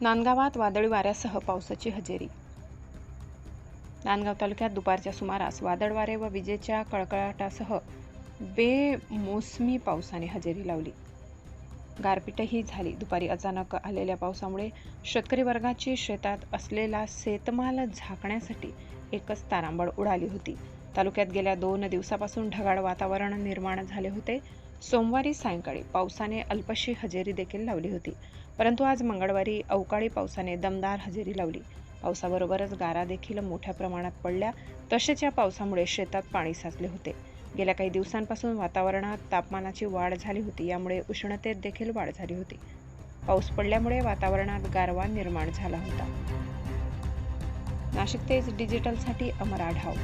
नांदगावात वादळी वाऱ्यासह पावसाची हजेरी. नांदगाव तालुक्यात दुपारच्या सुमारास वादळ वारे व विजेच्या कळकळाटासह बेमोसमी पावसाने हजेरी लावली. गारपीटही झाली. दुपारी अचानक आलेल्या पावसामुळे शेतकरी वर्गाची शेतात असलेला शेतमाल झाकण्यासाठी एकच तारांबळ उडाली होती. तालुक्यात गेल्या दोन दिवसापासून ढगाळ वातावरण निर्माण झाले होते. सोमवारी सायंकाळी पावसाने अल्पशी हजेरी देखील लावली होती. परंतु आज मंगळवारी अवकाळी पावसाने दमदार हजेरी लावली. पावसाबरोबरच गारा देखील मोठ्या प्रमाणात पडल्या. तसेच या पावसामुळे शेतात पाणी साचले होते. गेल्या काही दिवसांपासून वातावरणात तापमानाची वाढ झाली होती यामुळे उष्णतेत देखील वाढ झाली होती. पाऊस पडल्यामुळे वातावरणात गारवा निर्माण झाला होता. नाशिक तेज डिजिटलसाठी अमर आढाव